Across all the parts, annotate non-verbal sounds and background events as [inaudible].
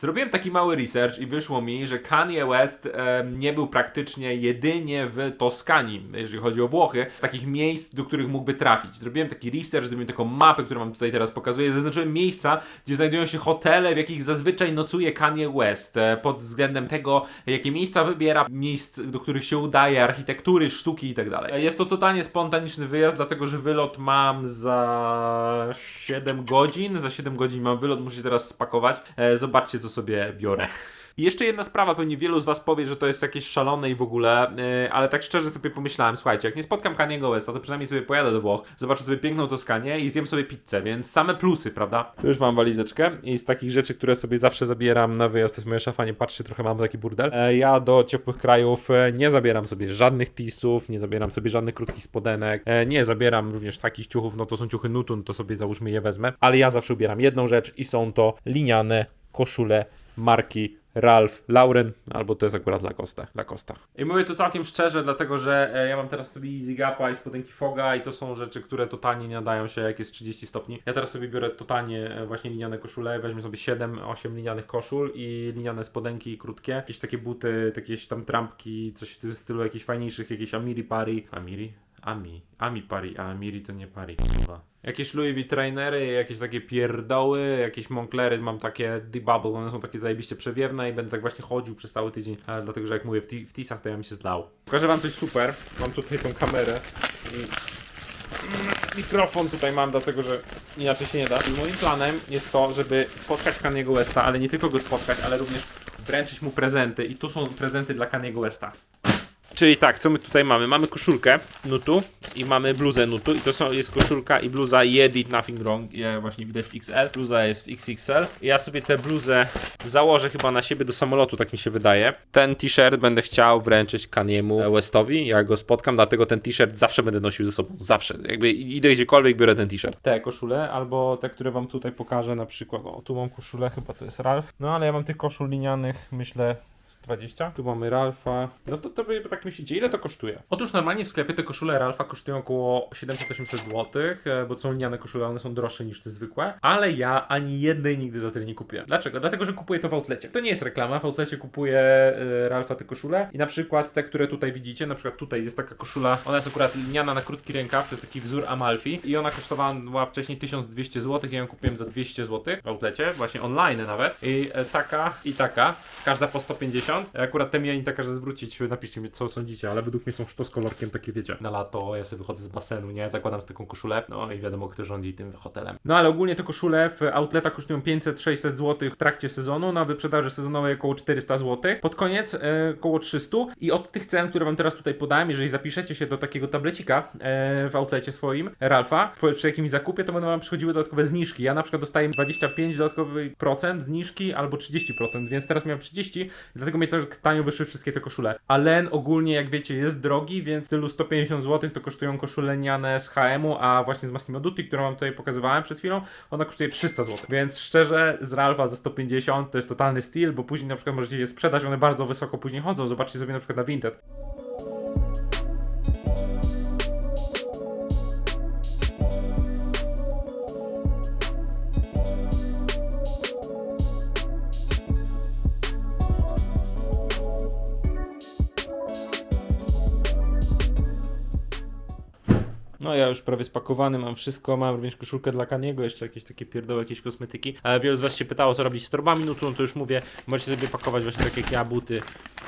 Zrobiłem taki mały research i wyszło mi, że Kanye West em, nie był praktycznie jedynie w Toskanii, jeżeli chodzi o Włochy, takich miejsc, do których mógłby trafić. Zrobiłem taki research, zrobiłem taką mapę, którą wam tutaj teraz pokazuję. Zaznaczyłem miejsca, gdzie znajdują się hotele, w jakich zazwyczaj nocuje Kanye West, e, pod względem tego, jakie miejsca wybiera, miejsc, do których się udaje, architektury, sztuki i tak dalej. Jest to totalnie spontaniczny wyjazd, dlatego że wylot mam za 7 godzin. Za 7 godzin mam wylot, muszę się teraz spakować. E, zobaczcie, sobie biorę. I jeszcze jedna sprawa, pewnie wielu z Was powie, że to jest jakieś szalone i w ogóle, yy, ale tak szczerze sobie pomyślałem, słuchajcie, jak nie spotkam Kaniego Westa, to przynajmniej sobie pojadę do Włoch, zobaczę sobie piękną Toskanię i zjem sobie pizzę, więc same plusy, prawda? Tu już mam walizeczkę i z takich rzeczy, które sobie zawsze zabieram na wyjazd, to jest moja szafa, nie patrzcie, trochę mam taki burdel. E, ja do ciepłych krajów e, nie zabieram sobie żadnych tisów, nie zabieram sobie żadnych krótkich spodenek, e, nie zabieram również takich ciuchów, no to są ciuchy Nutun, to sobie załóżmy je wezmę, ale ja zawsze ubieram jedną rzecz i są to liniane koszule marki Ralph Lauren, albo to jest akurat Lacoste. Lacoste. I mówię to całkiem szczerze, dlatego że e, ja mam teraz sobie Easy Gapa i spodenki Foga i to są rzeczy, które totalnie nie nadają się jak jest 30 stopni. Ja teraz sobie biorę totalnie e, właśnie liniane koszule, weźmie sobie 7-8 linianych koszul i liniane spodenki krótkie, jakieś takie buty, jakieś tam trampki, coś w tym stylu, jakichś fajniejszych, jakieś Amiri Pari. Amiri? Ami. Ami Pari, a Amiri to nie Pari. Kurwa. Jakieś Louis V trainery, jakieś takie pierdoły, jakieś Monclery, mam takie debubble, one są takie zajebiście przewiewne i będę tak właśnie chodził przez cały tydzień, dlatego że jak mówię, w, w tisach to ja mi się zdał. Pokażę wam coś super, mam tutaj tą kamerę i mikrofon tutaj mam, dlatego że inaczej się nie da. I moim planem jest to, żeby spotkać Kaniego Westa, ale nie tylko go spotkać, ale również wręczyć mu prezenty i tu są prezenty dla Kaniego Westa. Czyli tak, co my tutaj mamy? Mamy koszulkę Nutu i mamy bluzę Nutu i to są, jest koszulka i bluza Jedit Nothing Wrong, ja właśnie widać w XL, bluza jest w XXL. Ja sobie tę bluzę założę chyba na siebie do samolotu, tak mi się wydaje. Ten t-shirt będę chciał wręczyć Kaniemu Westowi, jak go spotkam, dlatego ten t-shirt zawsze będę nosił ze sobą, zawsze. Jakby idę gdziekolwiek, biorę ten t-shirt. Te koszule, albo te, które wam tutaj pokażę, na przykład, o tu mam koszulę, chyba to jest Ralph. No ale ja mam tych koszul linianych, myślę, z 20. Tu mamy Ralfa. No to, to wy tak myślicie, ile to kosztuje? Otóż normalnie w sklepie te koszule Ralfa kosztują około 700-800 zł, e, bo są liniane koszule, one są droższe niż te zwykłe, ale ja ani jednej nigdy za tyle nie kupiłem. Dlaczego? Dlatego, że kupuję to w outlecie. To nie jest reklama, w outlecie kupuję e, Ralfa te koszule i na przykład te, które tutaj widzicie, na przykład tutaj jest taka koszula, ona jest akurat liniana na krótki rękaw, to jest taki wzór Amalfi i ona kosztowała wcześniej 1200 zł, ja ją kupiłem za 200 zł w outlecie, właśnie online nawet i e, taka i taka, każda po 150. Akurat te mi ani taka, że zwrócić, napiszcie mi co sądzicie, ale według mnie są sztos kolorkiem takie wiecie. Na lato ja sobie wychodzę z basenu, nie? Zakładam z taką koszulę, no i wiadomo kto rządzi tym hotelem. No ale ogólnie te koszule w outletach kosztują 500-600 zł w trakcie sezonu, na wyprzedaży sezonowej około 400 zł. Pod koniec e, około 300 i od tych cen, które wam teraz tutaj podałem, jeżeli zapiszecie się do takiego tablecika e, w outlecie swoim, Ralfa, przy jakimś zakupie, to będą wam przychodziły dodatkowe zniżki. Ja na przykład dostaję 25 dodatkowy procent zniżki albo 30%, więc teraz miałem 30, dlatego mnie też tanio wyszły wszystkie te koszule. A len ogólnie, jak wiecie, jest drogi, więc w stylu 150 zł to kosztują koszule lniane z HM-u, a właśnie z Massimo Dutti, którą wam tutaj pokazywałem przed chwilą, ona kosztuje 300 zł. Więc szczerze, z Ralfa za 150 to jest totalny styl, bo później na przykład możecie je sprzedać, one bardzo wysoko później chodzą. Zobaczcie sobie na przykład na Vinted. No ja już prawie spakowany, mam wszystko, mam również koszulkę dla Kaniego, jeszcze jakieś takie pierdoły, jakieś kosmetyki. Ale wielu z Was się pytało, co robić z torbami, no to, no to już mówię, możecie sobie pakować właśnie tak jak ja, buty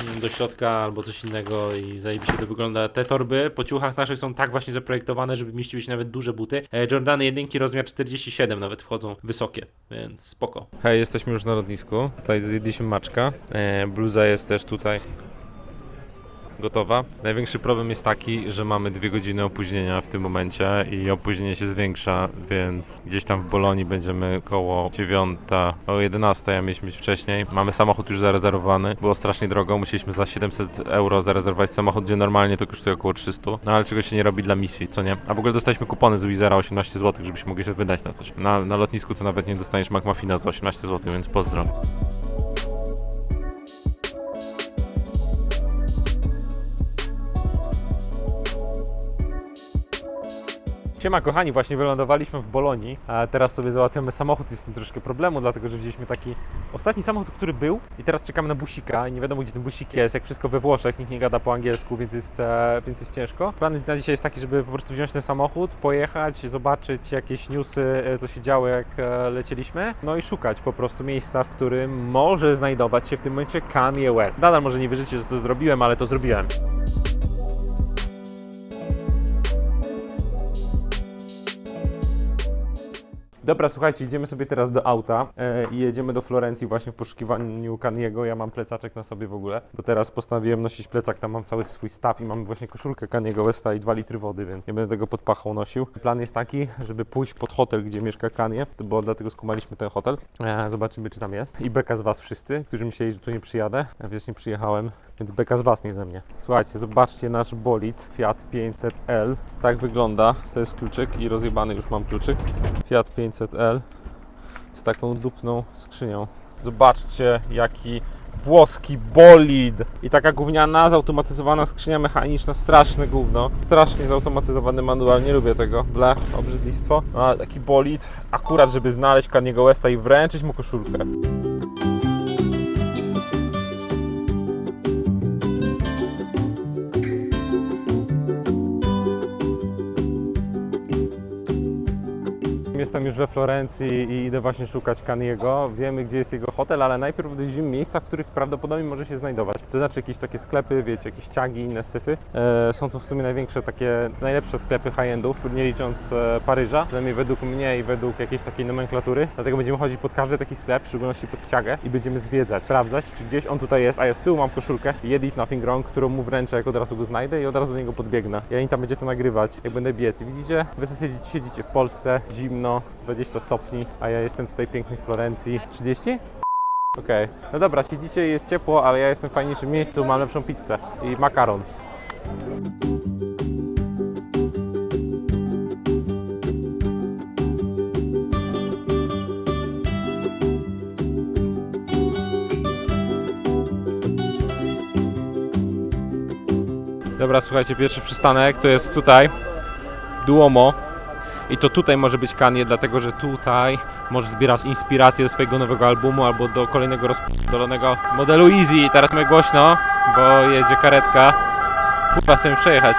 mm, do środka albo coś innego i zajebiście to wygląda. Te torby po ciuchach naszych są tak właśnie zaprojektowane, żeby mieściły się nawet duże buty. E, Jordany jedynki rozmiar 47 nawet wchodzą wysokie, więc spoko. Hej, jesteśmy już na lotnisku, tutaj zjedliśmy maczka, e, bluza jest też tutaj gotowa. Największy problem jest taki, że mamy dwie godziny opóźnienia w tym momencie i opóźnienie się zwiększa, więc gdzieś tam w Bolonii będziemy koło 9, o 11, a mieliśmy być wcześniej. Mamy samochód już zarezerwowany, było strasznie drogo, musieliśmy za 700 euro zarezerwować samochód, gdzie normalnie to kosztuje około 300, no ale czego się nie robi dla misji, co nie? A w ogóle dostaliśmy kupony z Wizera 18 zł, żebyśmy mogli się wydać na coś. Na, na lotnisku to nawet nie dostaniesz McMuffina za 18 zł, więc pozdro. Siema kochani, właśnie wylądowaliśmy w Bolonii, a teraz sobie załatwiamy samochód, jest z tym troszkę problemu, dlatego że wzięliśmy taki ostatni samochód, który był i teraz czekamy na busika i nie wiadomo gdzie ten busik jest, jak wszystko we Włoszech, nikt nie gada po angielsku, więc jest, e, więc jest ciężko. Plan na dzisiaj jest taki, żeby po prostu wziąć ten samochód, pojechać, zobaczyć jakieś newsy, e, co się działo jak e, lecieliśmy, no i szukać po prostu miejsca, w którym może znajdować się w tym momencie Kanye West. Nadal może nie wierzycie, że to zrobiłem, ale to zrobiłem. Dobra, słuchajcie, idziemy sobie teraz do auta e, i jedziemy do Florencji właśnie w poszukiwaniu Kaniego. Ja mam plecaczek na sobie w ogóle, bo teraz postanowiłem nosić plecak, tam mam cały swój staw i mam właśnie koszulkę Kaniego Westa i 2 litry wody, więc nie będę tego pod pachą nosił. Plan jest taki, żeby pójść pod hotel, gdzie mieszka Kanie, bo dlatego skumaliśmy ten hotel. E, zobaczymy, czy tam jest. I beka z was wszyscy, którzy myśleli, że tu nie przyjadę. Ja wiesz, nie przyjechałem, więc beka z was, nie ze mnie. Słuchajcie, zobaczcie nasz bolid Fiat 500L. Tak wygląda. To jest kluczyk i rozjebany już mam kluczyk. Fiat 500L z taką dupną skrzynią. Zobaczcie, jaki włoski bolid i taka gówniana, zautomatyzowana skrzynia mechaniczna, straszne gówno. Strasznie zautomatyzowany manual, nie lubię tego. Ble, obrzydlistwo. No, ale taki bolid, akurat żeby znaleźć Kaniego Westa i wręczyć mu koszulkę. Jestem już we Florencji i idę właśnie szukać Kaniego. Wiemy, gdzie jest jego hotel, ale najpierw odwiedzimy miejsca, w których prawdopodobnie może się znajdować. To znaczy jakieś takie sklepy, wiecie, jakieś ciagi, inne syfy. E, są to w sumie największe takie, najlepsze sklepy high-endów, nie licząc e, Paryża, przynajmniej według mnie i według jakiejś takiej nomenklatury. Dlatego będziemy chodzić pod każdy taki sklep, w szczególności pod ciagę i będziemy zwiedzać, sprawdzać, czy gdzieś on tutaj jest, a ja z tyłu mam koszulkę Yet It Nothing Wrong, którą mu wręczę, jak od razu go znajdę i od razu do niego podbiegnę. Ja im tam będzie to nagrywać, jak będę biec. Widzicie, wy siedzicie w Polsce, zimno, 20 stopni, a ja jestem tutaj w Florencji. 30? Okej. No dobra, siedzicie jest ciepło, ale ja jestem w fajniejszym miejscu, mam lepszą pizzę i makaron. Dobra, słuchajcie, pierwszy przystanek to jest tutaj Duomo. I to tutaj może być Kanye, dlatego że tutaj możesz zbierać inspirację do swojego nowego albumu albo do kolejnego rozpolonego modelu Easy. Teraz my głośno, bo jedzie karetka. Kurwa, chcemy przejechać.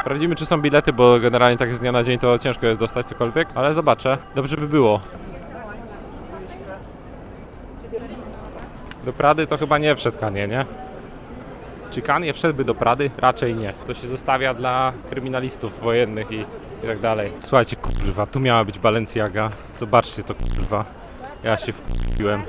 Sprawdzimy, czy są bilety, bo generalnie tak z dnia na dzień to ciężko jest dostać cokolwiek, ale zobaczę. Dobrze by było. Do Prady to chyba nie wszedł Kanye, nie? Czy Kanye wszedłby do Prady? Raczej nie. To się zostawia dla kryminalistów wojennych i, i tak dalej. Słuchajcie, kurwa, tu miała być Balenciaga. Zobaczcie to, kurwa. Ja się wpiłem.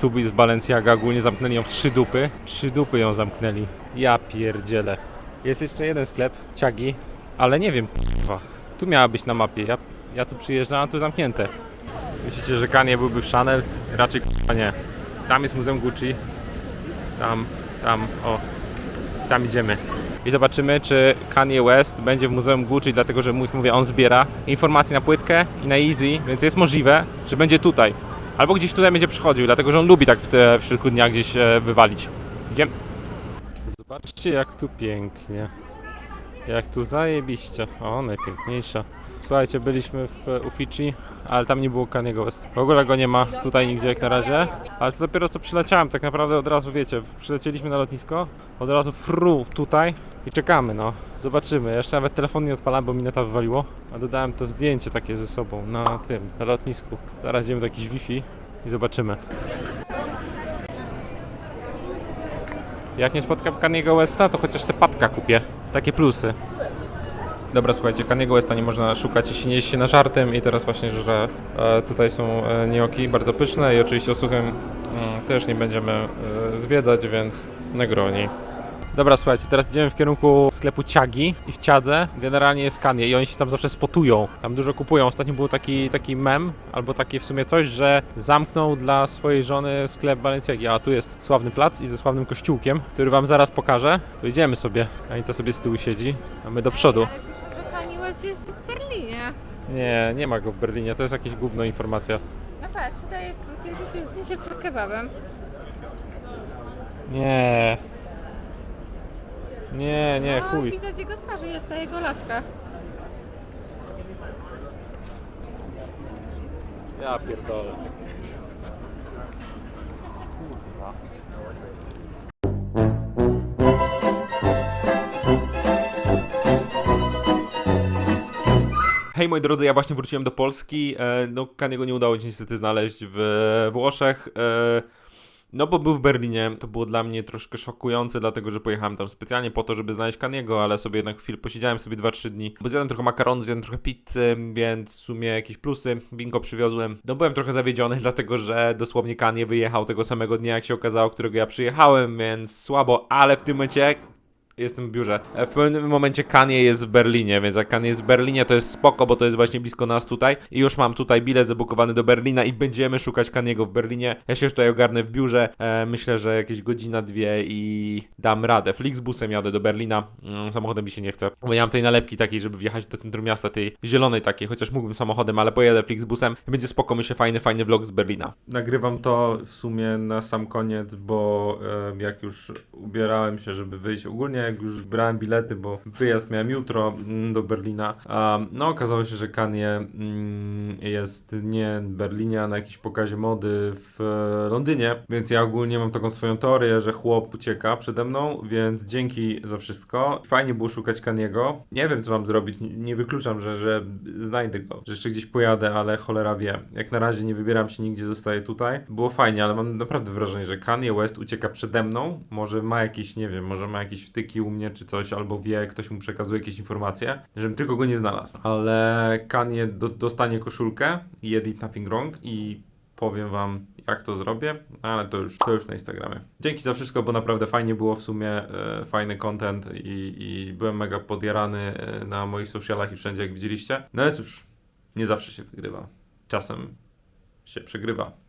Tu jest Balenciaga, ogólnie zamknęli ją w trzy dupy. Trzy dupy ją zamknęli. Ja pierdzielę. Jest jeszcze jeden sklep, Ciagi, ale nie wiem, kurwa. Tu miała być na mapie. Ja, ja tu przyjeżdżam, a tu zamknięte. Myślicie, że Kanye byłby w Chanel? Raczej kurwa nie. Tam jest Muzeum Gucci. Tam, tam, o, tam idziemy. I zobaczymy, czy Kanye West będzie w Muzeum Gucci, dlatego że, mówię, on zbiera informacje na płytkę i na Easy, więc jest możliwe, że będzie tutaj. Albo gdzieś tutaj będzie przychodził, dlatego że on lubi tak w, te, w środku dnia gdzieś e, wywalić. Idziemy. Zobaczcie, jak tu pięknie. Jak tu zajebiście. O, najpiękniejsza. Słuchajcie, byliśmy w e, Uffizi, ale tam nie było Kaniego West. W ogóle go nie ma tutaj nigdzie jak na razie. Ale to dopiero co przyleciałem, tak naprawdę od razu wiecie, przylecieliśmy na lotnisko, od razu fru tutaj i czekamy, no. Zobaczymy. Jeszcze nawet telefon nie odpalałem, bo mi neta wywaliło. A dodałem to zdjęcie takie ze sobą na tym, na lotnisku. Zaraz idziemy do jakiś Wi-Fi i zobaczymy. Jak nie spotkam Kaniego Westa, to chociaż se patka kupię. Takie plusy. Dobra, słuchajcie, Kaniego Westa nie można szukać, jeśli nie jeść się na żartem i teraz właśnie, że e, tutaj są e, gnocchi bardzo pyszne i oczywiście o suchym mm, też nie będziemy e, zwiedzać, więc Negroni. Dobra, słuchajcie, teraz idziemy w kierunku sklepu Ciagi i w Ciadze generalnie jest Kanie i oni się tam zawsze spotują, tam dużo kupują. Ostatnio był taki, taki mem, albo takie w sumie coś, że zamknął dla swojej żony sklep Balenciagi, a tu jest sławny plac i ze sławnym kościółkiem, który wam zaraz pokażę. To idziemy sobie, Anita sobie z tyłu siedzi, a my do przodu. Ale pisze, że Kanye West jest w Berlinie. Nie, nie ma go w Berlinie, to jest jakieś gówno informacja. No patrz, tutaj jest zdjęcie pod kebabem. Nie. Nie, nie, No, chuj. widać jego twarzy, jest ta jego laska. Ja pierdolę. Hej moi drodzy, ja właśnie wróciłem do Polski. E, no, Kaniego nie udało się niestety znaleźć w Włoszech. E, no, bo był w Berlinie. To było dla mnie troszkę szokujące, dlatego że pojechałem tam specjalnie po to, żeby znaleźć Kaniego, ale sobie jednak chwilę posiedziałem sobie 2-3 dni. Bo zjadłem trochę makaronu, zjadłem trochę pizzy, więc w sumie jakieś plusy. Winko przywiozłem. No, byłem trochę zawiedziony, [laughs] dlatego że dosłownie Kanie wyjechał tego samego dnia, jak się okazało, którego ja przyjechałem, więc słabo, ale w tym momencie Jestem w biurze. E, W pewnym momencie Kanie jest w Berlinie, więc jak Kanie jest w Berlinie, to jest spoko, bo to jest właśnie blisko nas tutaj. I już mam tutaj bilet zabukowany do Berlina i będziemy szukać Kaniego w Berlinie. Ja się już tutaj ogarnę w biurze. E, myślę, że jakieś godzina, dwie i dam radę. Flixbusem jadę do Berlina. Mm, samochodem mi się nie chce. Bo nie mam tej nalepki takiej, żeby wjechać do centrum miasta, tej zielonej takiej, chociaż mógłbym samochodem, ale pojadę Flixbusem. Będzie spoko, myślę, fajny, fajny vlog z Berlina. Nagrywam to w sumie na sam koniec, bo e, jak już ubierałem się, żeby wyjść, ogólnie jak już brałem bilety, bo wyjazd miałem jutro mm, do Berlina, no okazało się, że Kanye mm, jest nie w Berlinie, a na jakimś pokazie mody w e, Londynie, więc ja ogólnie mam taką swoją teorię, że chłop ucieka przede mną, więc dzięki za wszystko. Fajnie było szukać Kaniego. Nie wiem, co mam zrobić, nie wykluczam, że, że znajdę go, że jeszcze gdzieś pojadę, ale cholera wie. Jak na razie nie wybieram się nigdzie, zostaję tutaj. Było fajnie, ale mam naprawdę wrażenie, że Kanye West ucieka przede mną. Może ma jakieś, nie wiem, może ma jakieś wtyki u mnie czy coś, albo wie, ktoś mu przekazuje jakieś informacje, żebym tylko go nie znalazł. Ale Kanye do, dostanie koszulkę i Edit Nothing Wrong i powiem wam, jak to zrobię, ale to już, to już na Instagramie. Dzięki za wszystko, bo naprawdę fajnie było w sumie, e, fajny content i, i byłem mega podjarany e, na moich socialach i wszędzie, jak widzieliście. No ale cóż, nie zawsze się wygrywa. Czasem się przegrywa.